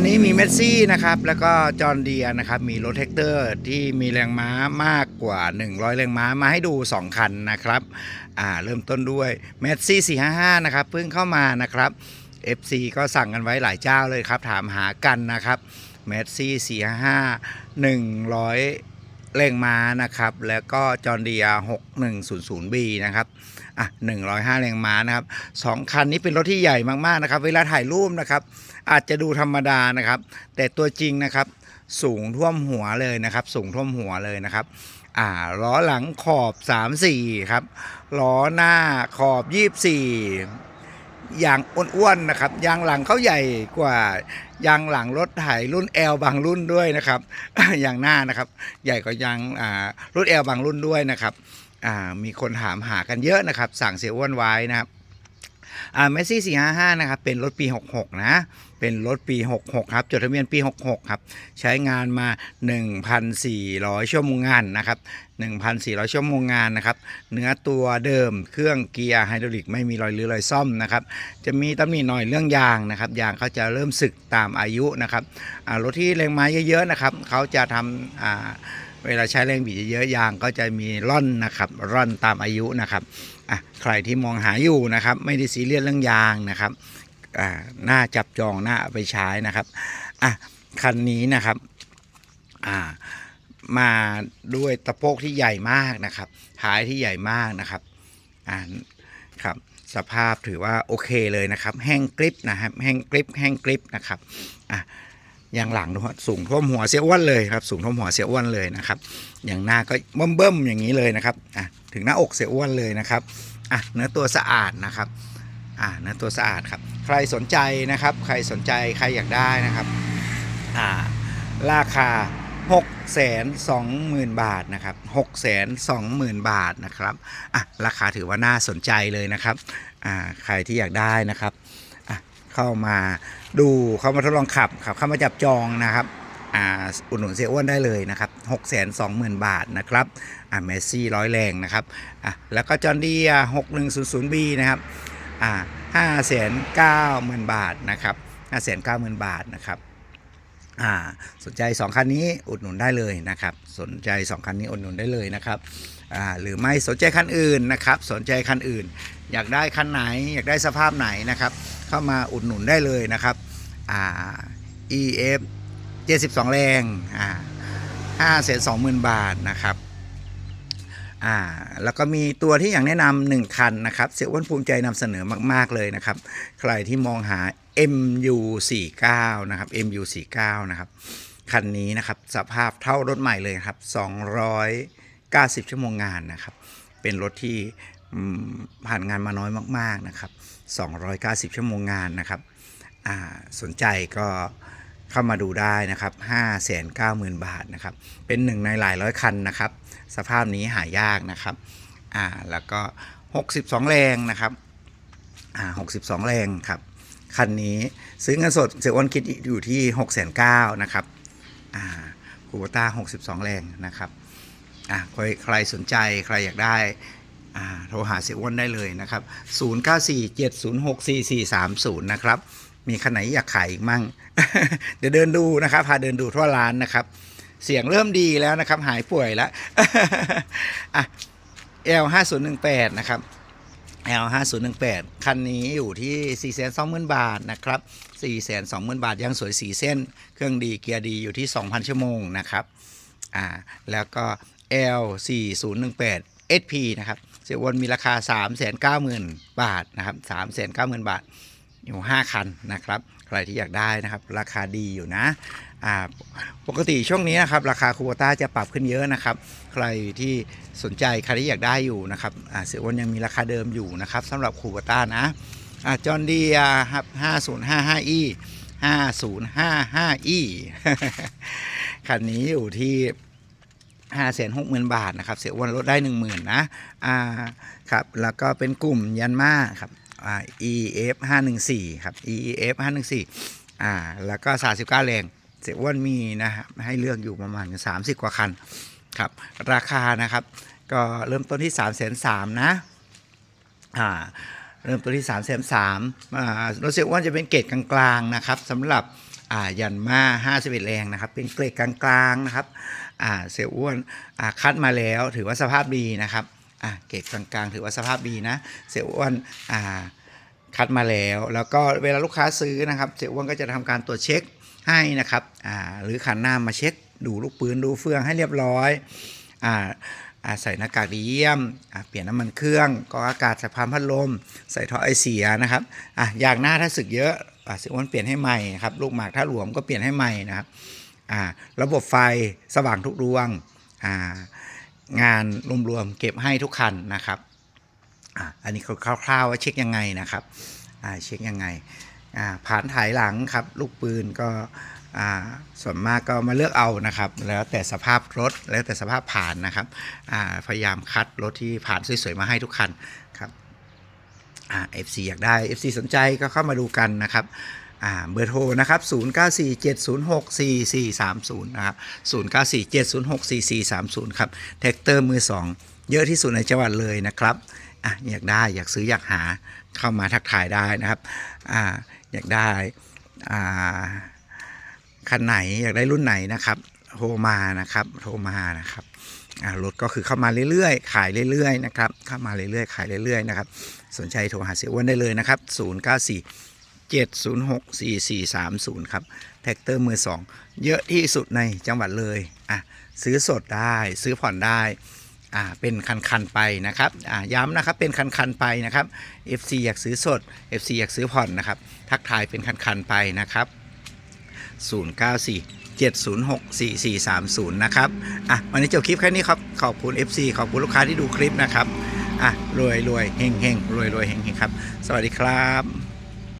วันนี้มีเมสซี่นะครับ แล้วก็จอห์เดียนะครับ มีรถแท็กเตอร์ที่มีแรงม้ามากกว่า 100 แรงม้ามาให้ดู 2 คันนะครับ อ่า เริ่มต้นด้วยเมสซี่455 นะครับ เพิ่งเข้ามานะครับ FC ก็สั่งกันไว้หลายเจ้าเลยครับ ถามหากันนะครับเมสซี่455 100 แรงม้านะครับ แล้วก็จอห์เดียร์ 6100B นะครับ อะ105 แรงม้านะครับสองคันนี้เป็นรถที่ใหญ่มากๆนะครับ เวลาถ่ายรูปนะครับ อาจจะดูธรรมดานะครับ แต่ตัวจริงนะครับ สูงท่วมหัวเลยนะครับ สูงท่วมหัวเลยนะครับอ่าล้อหลังขอบ 34 ครับล้อหน้าขอบ 24อย่างอ้วนๆนะครับยางหลังเขาใหญ่กว่ายางหลังรถไถรุ่น L บางรุ่นด้วยนะครับยางหน้านะครับ ใหญ่กว่ายางรุ่น L บางรุ่นด้วยนะครับ มีคนถามหากันเยอะนะครับ สั่งเสียอ้วนไว้นะครับอ่าเมสซี่สี่ห้าห้านะครับ เป็นรถปี66นะ เป็นรถปี66ครับ จดทะเบียนปี66ครับ ใช้งานมา1,400ชั่วโมงงานนะครับ1,400ชั่วโมงงานนะครับ เนื้อตัวเดิม เครื่องเกียร์ไฮดรอลิกไม่มีรอยรื้อรอยซ่อมนะครับ จะมีตำหนิหน่อยเรื่องยางนะครับ ยางเขาจะเริ่มสึกตามอายุนะครับ รถที่แรงม้าเยอะๆนะครับ เขาจะทำอ่า เวลาใช้แรงบิดเยอะยางก็จะมีร่อนนะครับร่อนตามอายุนะครับอะใครที่มองหาอยู่นะครับ ไม่ได้ซีเรียสเรื่องยางนะครับอ่าหน่าจับจองหน่าเอาไปใช้นะครับอะคันนี้นะครับอ่ามาด้วยตะโพกที่ใหญ่มากนะครับท้ายที่ใหญ่มากนะครับอ่าครับสภาพถือว่าโอเคเลยนะครับ แห้งกริบนะครับแห้งกริบแห้งกริบนะครับอะ ยางหลังดูฮะสูงท่วมหัวเสียอ้วนเลยครับสูงท่วมหัวเสียอ้วนเลยนะครับอย่างหน้าก็เบิ่มเบิ่มๆอย่างนี้เลยนะครับอะถึงหน้าอกเสียอ้วนเลยนะครับอะเนื้อตัวสะอาดนะครับอะเนื้อตัวสะอาดครับ ใครสนใจนะครับ ใครสนใจใครอยากได้นะครับอ่าราคา 6 2 0 0 0 0 บาทนะครับ6 2 0 0 0 0 บาทนะครับอะราคาถือว่าน่าสนใจเลยนะครับอ่าใครที่อยากได้นะครับ เข้ามาดูเข้ามาทดลองขับขับ เข้ามาจับจองนะครับอุดหนุนเสียอ้วนได้เลยนะครับ6 2 0 0 0 0 บาทนะครับอ่าเมสซี่ร้อยแรงนะครับอะแล้วก็จอห์นดีหกหนึ่งศูนย์ศูนย์บีนะครับอ่าแสนเก้าหมื่นบาทนะครับห้าแสนเก้าหมื่นบาทนะครับ อ่าสนใจ 2 คันนี้อุดหนุนได้เลยนะครับ สนใจ 2 คันนี้อุดหนุนได้เลยนะครับอ่าหรือไม่สนใจคันอื่นนะครับ สนใจคันอื่น อยากได้คันไหน อยากได้สภาพไหนนะครับ เข้ามาอุดหนุนได้เลยนะครับอ่า EF 72 แรงอ่า5แสน2หมื่นบาทนะครับอ่าแล้วก็มีตัวที่อยากแนะนำหนึ่งคันนะครับเสียอ้วนภูมิใจนำเสนอมาก ๆ เลยนะครับ ใครที่มองหา MU49 นะครับ MU49 นะครับคันนี้นะครับสภาพเท่ารถใหม่เลยครับ 290 ชั่วโมงงานนะครับ เป็นรถที่ผ่านงานมาน้อยมากๆนะครับ 290 ชั่วโมงงานนะครับสนใจก็เข้ามาดูได้นะครับ 590,000 บาทนะครับ เป็นหนึ่งในหลายร้อยคันนะครับ สภาพนี้หายากนะครับ อ่า แล้วก็ 62 แรงนะครับ อ่า 62 แรงครับ คันนี้ซื้อเงินสดเสียอ้วนคิดอยู่ที่6 9 0 0 0นะครับอ่าคูโบต้า62 แรงนะครับอ่าใครใครสนใจใครอยากได้อ่าโทรหาเสียอ้วนได้เลยนะครับ 0947064430 นะครับ มีคันไหนอยากขายอีกมั่ง เดี๋ยวเดินดูนะครับ พาเดินดูทั่วร้านนะครับ เสียงเริ่มดีแล้วนะครับ หายป่วยแล้วอะ L 5 0 1 8 นะครับ L 5 0 1 8คันนี้อยู่ที่ 4 2 0 0 0 0 บาทนะครับ 4 2 0 0 0 0 บาทยังสวย 4 เส้น เครื่องดีเกียร์ดีอยู่ที่ 2,000 ชั่วโมงนะครับ อ่า แล้วก็ L 4 0 1 8 SP นะครับ เสียอ้วนมีราคา 390,000 บาทนะครับ 390,000 บาท อยู่5คันนะครับ ใครที่อยากได้นะครับ ราคาดีอยู่นะปกติช่วงนี้นะครับราคาคูโบต้าจะปรับขึ้นเยอะนะครับ ใครที่สนใจใครที่อยากได้อยู่นะครับเสียอ้วนยังมีราคาเดิมอยู่นะครับสำหรับคูโบต้านะจอห์นดีครับ 5055e 5055e คันนี้อยู่ที่ห้าแสนหกหมื่นบาทนะครับ เสียอ้วนลดได้หนึ่งหมื่นนะ อ่า ครับ แล้วก็เป็นกลุ่มยันมาครับ อ่า EF ห้าหนึ่งสี่ครับ EF ห้าหนึ่งสี่อ่าแล้วก็สาสิบเก้าแรงเสียอ้วนมีนะครับให้เลือกอยู่ประมาณสามสิบกว่าคันครับราคานะครับก็เริ่มต้นที่3ามแสนสามนะอ่าเริ่มต้นที่3ามแสนสามอ่ารถเสียอ้วนจะเป็นเกรดกลางๆนะครับสำหรับอ่ายันมา51แรงนะครับ เป็นเกรดกลางๆนะครับอ่าเสียอ้วนอ่าคัดมาแล้วถือว่าสภาพดีนะครับ อ่าเกรดกลางๆ ถือว่าสภาพดีนะ เสียอ้วนอ่าคัดมาแล้ว แล้วก็เวลาลูกค้าซื้อนะครับเสียอ้วนก็จะทำการตรวจเช็คให้นะครับอ่าหรือขันหน้ามาเช็ค ดูลูกปืนดูเฟืองให้เรียบร้อยอ่าใส่หน้ากากดีเยี่ยม เปลี่ยนน้ำมันเครื่องกรองอากาศใส่พานพัดลม ใส่ท่อไอเสียนะครับอะยางหน้าถ้าสึกเยอะอะสิอ้วนเปลี่ยนให้ใหม่ครับ ลูกหมากถ้าหลวมก็เปลี่ยนให้ใหม่นะครับอ่าระบบไฟสว่างทุกดวงอ่า งานรวมๆเก็บให้ทุกคันนะครับอะอันนี้คร่าวๆว่าเช็คยังไงนะครับอ่าเช็คยังไงอ่าผ่านถ่ายหลังครับ ลูกปืนก็อ่าส่วนมากก็มาเลือกเอานะครับ แล้วแต่สภาพรถแล้วแต่สภาพผ่านนะครับอ่าพยายามคัดรถที่ผ่านสวยๆมาให้ทุกคันครับอ่า FC อยากได้ FC สนใจก็เข้ามาดูกันนะครับ อ่าเบอร์โทรนะครับ0947064430นะครับ0947064430ครับแท็กเตอร์มือ 2 เยอะที่สุดในจังหวัดเลยนะครับอะอยากได้อยากซื้ออยากหาเข้ามาทักทายได้นะครับอ่าอยากได้อ่าคันไหนอยากได้รุ่นไหนนะครับโทรมานะครับโทรมานะครับอ่ารถก็คือเข้ามาเรื่อยๆ ขายเรื่อยๆนะครับเข้ามาเรื่อยๆ ขายเรื่อยๆนะครับสนใจโทรหาเสียอ้วนได้เลยนะครับ 094 706 4430 ครับ แท็กเตอร์มือ 2 เยอะที่สุดในจังหวัดเลยอะซื้อสดได้ซื้อผ่อนได้อ่าเป็นคันๆไปนะครับอ่าย้ำนะครับเป็นคันๆไปนะครับ FC อยากซื้อสด FC อยากซื้อผ่อนนะครับทักทายเป็นคันๆไปนะครับ 094 706 4430 นะครับอะวันนี้จบคลิปแค่นี้ครับขอบคุณ FC ขอบคุณลูกค้าที่ดูคลิปนะครับอะรวยรวยเฮงเฮงรวยรวยเฮงเฮงครับ สวัสดีครับ